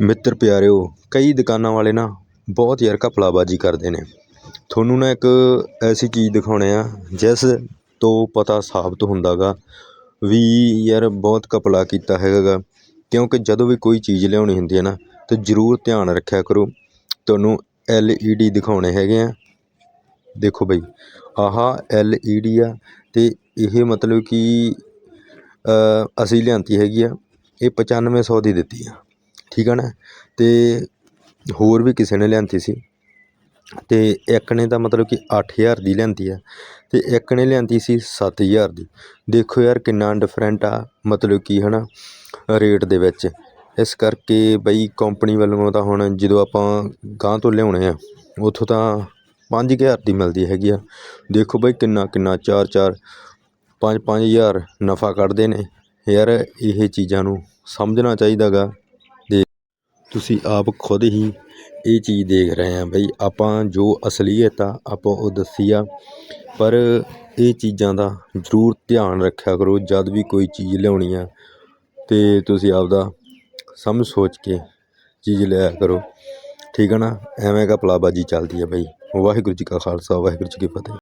ਮਿੱਤਰ ਪਿਆਰਿਓ, ਕਈ ਦੁਕਾਨਾਂ ਵਾਲੇ ਨਾ ਬਹੁਤ ਯਾਰ ਘਪਲਾਬਾਜੀ ਕਰਦੇ ਨੇ। ਤੁਹਾਨੂੰ ਨਾ ਇੱਕ ਐਸੀ ਚੀਜ਼ ਦਿਖਾਉਂਦੇ ਆ, ਜਿਸ ਤੋਂ ਪਤਾ ਸਾਬਤ ਹੁੰਦਾ ਗਾ ਵੀ ਯਾਰ ਬਹੁਤ ਘਪਲਾ ਕੀਤਾ ਹੈਗਾ ਗਾ ਕਿਉਂਕਿ ਜਦੋਂ ਵੀ ਕੋਈ ਚੀਜ਼ ਲਿਆਉਣੀ ਹੁੰਦੀ ਹੈ ਨਾ, ਤਾਂ ਜ਼ਰੂਰ ਧਿਆਨ ਰੱਖਿਆ ਕਰੋ। ਤੁਹਾਨੂੰ ਐੱਲ ਈ ਡੀ ਦਿਖਾਉਣੇ ਹੈਗੇ ਆ। ਦੇਖੋ ਬਈ, ਆਹ ਐੱਲ ਈ ਡੀ ਆ ਅਤੇ ਇਹ ਮਤਲਬ ਕਿ ਅਸੀਂ ਲਿਆਂਦੀ ਹੈਗੀ ਆ, ਇਹ ਪਚਾਨਵੇਂ ਸੌ ਦੀ ਦਿੱਤੀ ਆ। ਠੀਕ ਆ ਨਾ? ਅਤੇ ਹੋਰ ਵੀ ਕਿਸੇ ਨੇ ਲਿਆਂਦੀ ਸੀ। ਅਤੇ ਇੱਕ ਨੇ ਤਾਂ ਮਤਲਬ ਕਿ ਅੱਠ ਹਜ਼ਾਰ ਦੀ ਲਿਆਂਦੀ ਆ ਅਤੇ ਇੱਕ ਨੇ ਲਿਆਂਦੀ ਸੀ ਸੱਤ ਹਜ਼ਾਰ ਦੀ। ਦੇਖੋ ਯਾਰ ਕਿੰਨਾ ਡਿਫਰੈਂਟ ਆ, ਮਤਲਬ ਕਿ ਹੈ ਨਾ ਰੇਟ ਦੇ ਵਿੱਚ। ਇਸ ਕਰਕੇ ਬਈ ਕੰਪਨੀ ਵੱਲੋਂ ਤਾਂ ਹੁਣ ਜਦੋਂ ਆਪਾਂ ਗਾਂਹ ਤੋਂ ਲਿਆਉਣੇ ਆ, ਉੱਥੋਂ ਤਾਂ ਪੰਜ ਕੁ ਹਜ਼ਾਰ ਦੀ ਮਿਲਦੀ ਹੈਗੀ ਆ। ਦੇਖੋ ਬਈ ਕਿੰਨਾ ਕਿੰਨਾ ਚਾਰ ਚਾਰ, ਪੰਜ ਪੰਜ ਹਜ਼ਾਰ ਨਫਾ ਕੱਢਦੇ ਨੇ। ਯਾਰ ਇਹ ਚੀਜ਼ਾਂ ਨੂੰ ਸਮਝਣਾ ਚਾਹੀਦਾ ਗਾ ਤੁਸੀਂ ਆਪ ਖੁਦ ਹੀ ਇਹ ਚੀਜ਼ ਦੇਖ ਰਹੇ ਹਾਂ ਬਈ ਆਪਾਂ ਜੋ ਅਸਲੀਅਤ ਆ, ਆਪਾਂ ਉਹ ਦੱਸੀ ਆ। ਪਰ ਇਹ ਚੀਜ਼ਾਂ ਦਾ ਜ਼ਰੂਰ ਧਿਆਨ ਰੱਖਿਆ ਕਰੋ ਜਦ ਵੀ ਕੋਈ ਚੀਜ਼ ਲਿਆਉਣੀ ਆ ਅਤੇ ਤੁਸੀਂ ਆਪਦਾ ਸਮਝ ਸੋਚ ਕੇ ਚੀਜ਼ ਲਿਆ ਕਰੋ। ਠੀਕ ਆ ਨਾ? ਐਵੇਂ ਘਪਲਾਬਾਜੀ ਚੱਲਦੀ ਆ ਬਈ। ਵਾਹਿਗੁਰੂ ਜੀ ਕਾ ਖਾਲਸਾ, ਵਾਹਿਗੁਰੂ ਜੀ ਕੀ ਫਤਿਹ।